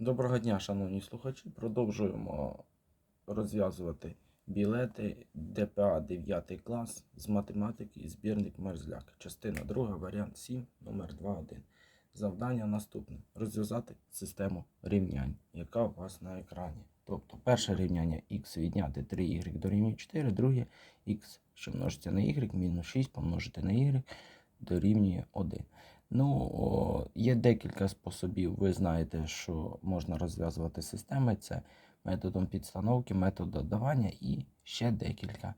Доброго дня, шановні слухачі. Продовжуємо розв'язувати білети ДПА 9 клас з математики і збірник Мерзляк. Частина 2, варіант 7, номер 2.1. Завдання наступне: розв'язати систему рівнянь, яка у вас на екрані. Тобто, перше рівняння х відняти 3y дорівнює 4, друге х, що множиться на y, мінус 6 помножити на y дорівнює 1. Ну, є декілька способів. Ви знаєте, що можна розв'язувати системи. Це методом підстановки, метод додавання і ще декілька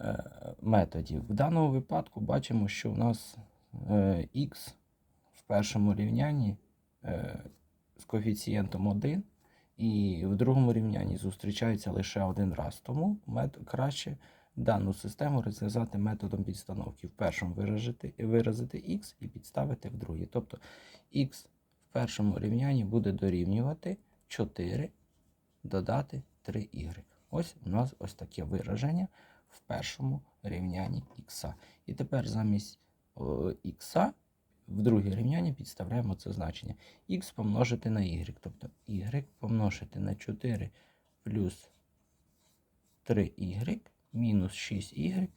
е, методів. В даному випадку бачимо, що у нас е, х в першому рівнянні е, з коефіцієнтом 1, і в другому рівнянні зустрічається лише один раз. Тому краще дану систему розв'язати методом підстановки. В першому виразити, виразити x і підставити в другий. Тобто x в першому рівнянні буде дорівнювати 4 додати 3y. Ось у нас ось таке вираження в першому рівнянні х. І тепер замість х в друге рівняння підставляємо це значення. х помножити на y. Тобто y помножити на 4 плюс 3y мінус 6y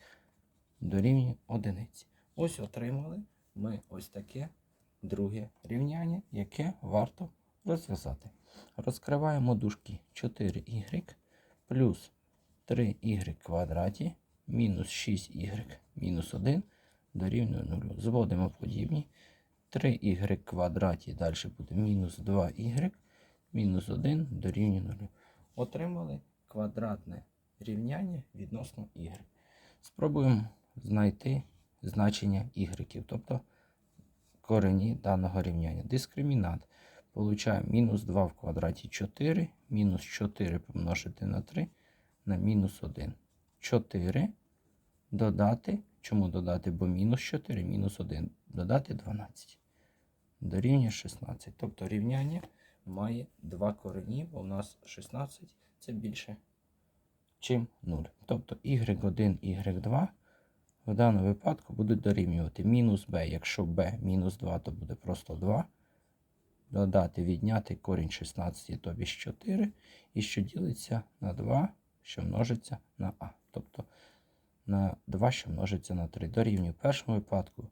дорівнює 1. Ось отримали ми ось таке друге рівняння, яке варто розв'язати. Розкриваємо дужки 4y плюс 3y квадраті мінус 6y мінус 1 дорівнює 0. Зводимо подібні. 3y квадраті далі буде мінус 2y мінус 1 дорівнює 0. Отримали квадратне рівняння відносно y. Спробуємо знайти значення y, тобто корені даного рівняння. Дискримінант. Получаємо мінус 2 в квадраті 4, мінус 4 помножити на 3 на мінус 1. 4 додати. Чому додати? Бо мінус 4, мінус 1. Додати 12. Дорівнює 16. Тобто рівняння має два корені, бо у нас 16 це більше чим 0. Тобто y1, y2 в даному випадку будуть дорівнювати мінус b. Якщо b мінус 2, то буде просто 2. Додати, відняти корінь 16, тобі 4. І що ділиться на 2, що множиться на а. Тобто на 2, що множиться на 3. Дорівнює в першому випадку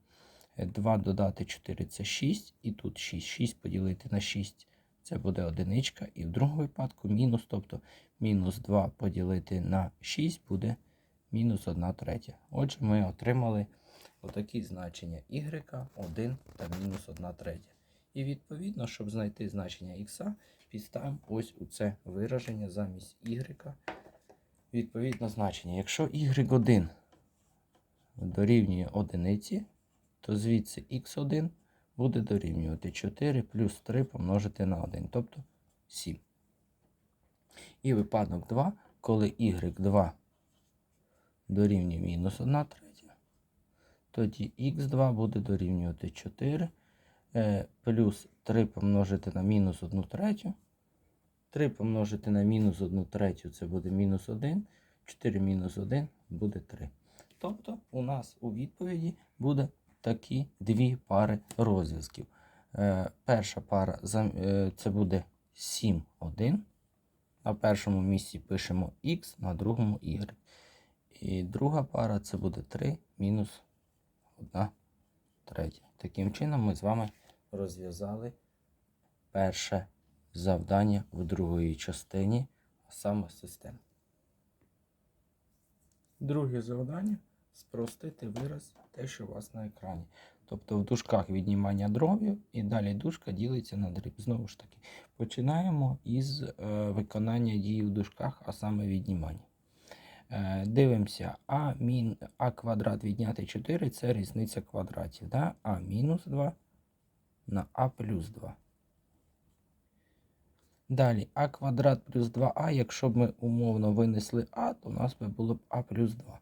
2 додати 4 це 6. І тут 6. 6 поділити на 6 це буде одиничка. І в другому випадку мінус, тобто мінус 2 поділити на 6 буде мінус 1 третя. Отже, ми отримали отакі значення y, 1 та мінус 1 третя. І відповідно, щоб знайти значення х, підставимо ось у це вираження замість y. Відповідно значення. Якщо y1 дорівнює одиниці, то звідси x1 буде дорівнювати 4 плюс 3 помножити на 1, тобто 7. І випадок 2, коли y2 дорівнює мінус 1 третя, тоді х2 буде дорівнювати 4 е, плюс 3 помножити на мінус 1 третю. 3 помножити на мінус 1 третю це буде мінус 1. 4 мінус 1 буде 3. Тобто у нас у відповіді буде такі дві пари розв'язків. Е, перша пара е, це буде 7, 1. На першому місці пишемо х, на другому y. І друга пара це буде 3 мінус 1 третя. Таким чином ми з вами розв'язали перше завдання в другій частині, саме системи. Друге завдання спростити вираз те, що у вас на екрані. Тобто в дужках віднімання дробів і далі дужка ділиться на дріб. Знову ж таки, починаємо із е, виконання дії в дужках, а саме віднімання. Е, дивимося, а мін, а квадрат відняти 4 це різниця квадратів. Да? А мінус 2 на а плюс 2. Далі а квадрат плюс 2а, якщо б ми умовно винесли а, то у нас би було б а плюс 2.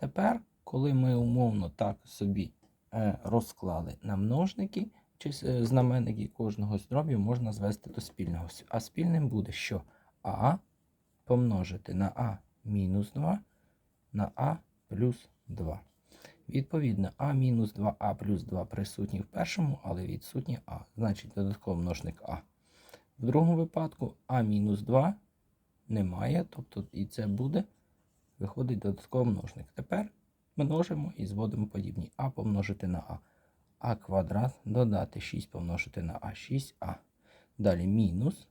Тепер, коли ми умовно так собі е, розклали на множники, чи е, знаменники кожного з дробів можна звести до спільного. А спільним буде, що а помножити на а мінус 2 на а плюс 2. Відповідно, а мінус 2а плюс 2 присутні в першому, але відсутні а. Значить, додатковий множник а. В другому випадку а мінус 2 немає, тобто і це буде, виходить додатковий множник. Тепер множимо і зводимо подібні. А помножити на А. А квадрат додати 6 помножити на А 6А. Далі мінус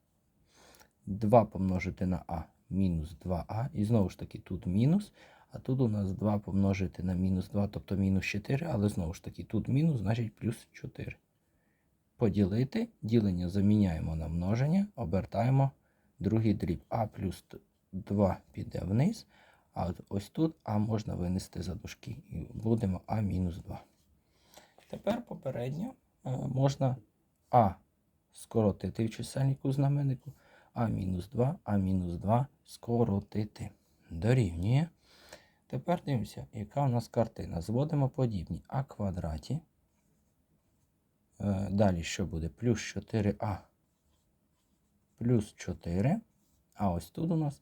2 помножити на А мінус 2А. І знову ж таки тут мінус. А тут у нас 2 помножити на мінус 2, тобто мінус 4, але знову ж таки тут мінус, значить плюс 4. Поділити, ділення заміняємо на множення, обертаємо другий дріб. А плюс 2 піде вниз, а ось тут А можна винести за дужки. І будемо А мінус 2. Тепер попередньо е, можна А скоротити в чисельнику знаменнику, А мінус 2, А мінус 2 скоротити. Дорівнює. Тепер дивимося, яка у нас картина. Зводимо подібні А квадраті. Е, Далі що буде? Плюс 4а плюс 4. А ось тут у нас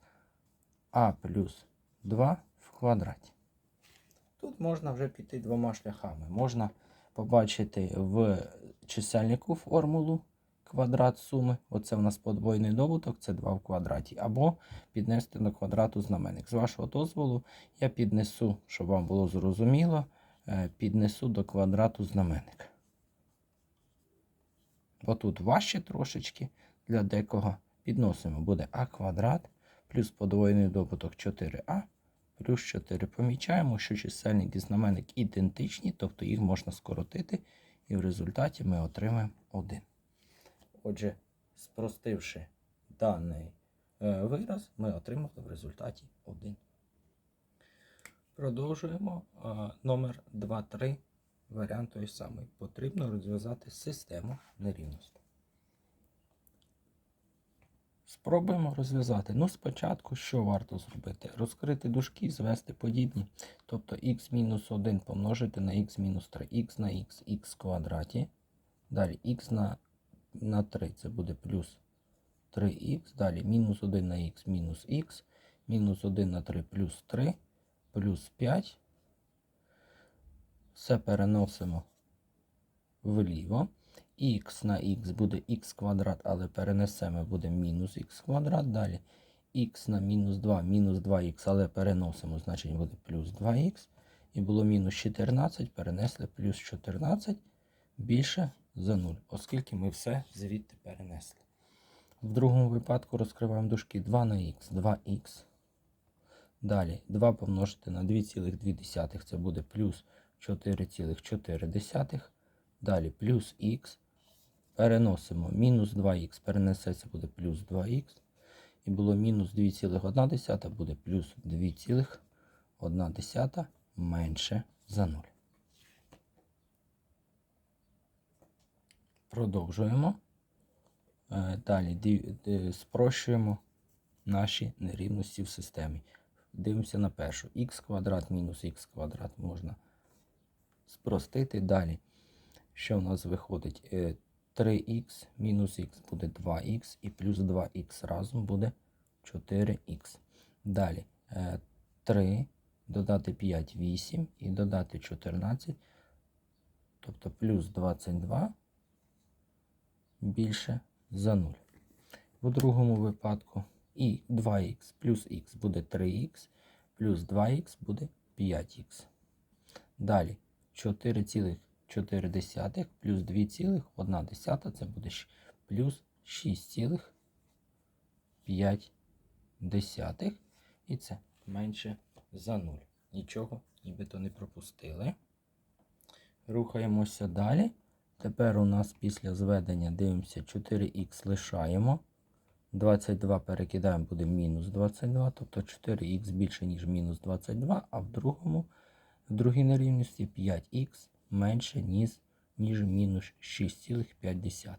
а плюс 2 в квадраті. Тут можна вже піти двома шляхами. Можна побачити в чисельнику формулу квадрат суми. Оце у нас подвойний добуток, це 2 в квадраті. Або піднести до квадрату знаменник. З вашого дозволу я піднесу, щоб вам було зрозуміло, е, піднесу до квадрату знаменник. Бо тут важче трошечки для декого. Підносимо буде а квадрат плюс подвоєний добуток 4а плюс 4. Помічаємо, що чисельник і знаменник ідентичні, тобто їх можна скоротити, і в результаті ми отримаємо 1. Отже, спростивши даний е, вираз, ми отримали в результаті 1. Продовжуємо е, номер 2-3. Варіант той самий. Потрібно розв'язати систему нерівностей. Спробуємо розв'язати. Ну, спочатку що варто зробити? Розкрити дужки, звести подібні. Тобто х-1 помножити на х-3, х на х, х квадраті. Далі х на, на 3 це буде плюс 3х. Далі мінус 1 на х мінус х, мінус 1 на 3 плюс 3, плюс 5. Все переносимо вліво. Х на х буде х квадрат, але перенесемо буде мінус х квадрат. Далі х на мінус 2, мінус 2х, але переносимо, значить буде плюс 2х. І було мінус 14, перенесли плюс 14 більше за 0, оскільки ми все звідти перенесли. В другому випадку розкриваємо дужки 2 на х, 2х. Далі 2 помножити на 2,2, це буде плюс 4,4. Далі плюс х. Переносимо мінус 2х, перенесеться буде плюс 2х. І було мінус 2,1 буде плюс 2,1 менше за 0. Продовжуємо. Е, Далі е, спрощуємо наші нерівності в системі. Дивимося на першу. х квадрат мінус х квадрат можна спростити. Далі, що в нас виходить? Е, 3х мінус х буде 2х і плюс 2х разом буде 4х. Далі е, 3 додати 5 8 і додати 14, тобто плюс 22 більше за 0. У другому випадку і 2х плюс х буде 3х, плюс 2х буде 5х. Далі 4,4 плюс 2,1 це буде плюс 6,5. І це менше за 0. Нічого нібито не пропустили. Рухаємося далі. Тепер у нас після зведення дивимося 4х лишаємо. 22 перекидаємо, буде мінус 22, тобто 4х більше, ніж мінус 22, а в другому, в другій нерівності 5х менше, ніж, ніж мінус 6,5.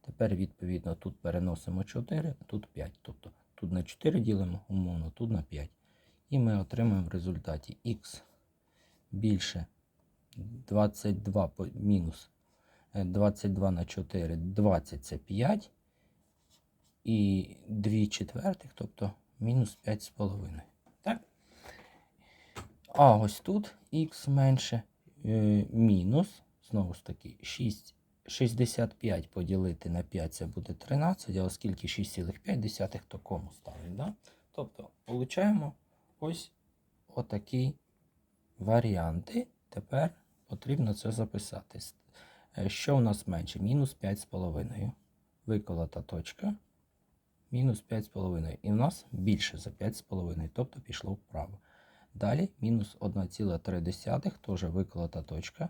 Тепер, відповідно, тут переносимо 4, тут 5. Тобто тут на 4 ділимо умовно, тут на 5. І ми отримаємо в результаті х більше 22 по- мінус е, 22 на 4, 20 це 5. І 2 четвертих, тобто мінус 5,5. Так? А ось тут х менше е, мінус, знову ж таки, 6 65 поділити на 5 це буде 13, а оскільки 6,5, то кому ставимо. Да? Тобто, получаємо ось отакі варіанти. Тепер потрібно це записати. Е, Що у нас менше? Мінус 5,5. Виколота точка. Мінус 5,5. І в нас більше за 5,5, тобто пішло вправо. Далі мінус 1,3, теж виколота точка.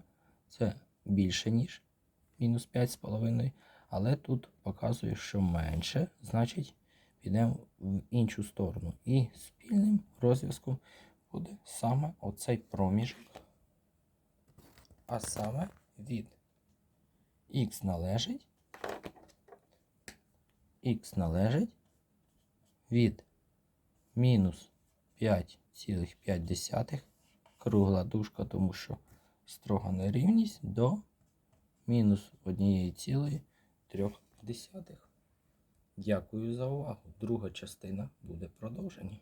Це більше, ніж мінус 5,5. Але тут показує, що менше, значить підемо в іншу сторону. І спільним розв'язком буде саме оцей проміжок. А саме від х належить. х належить від мінус 5,5 кругла дужка, тому що строга нерівність до мінус 1,3. Дякую за увагу. Друга частина буде продовження.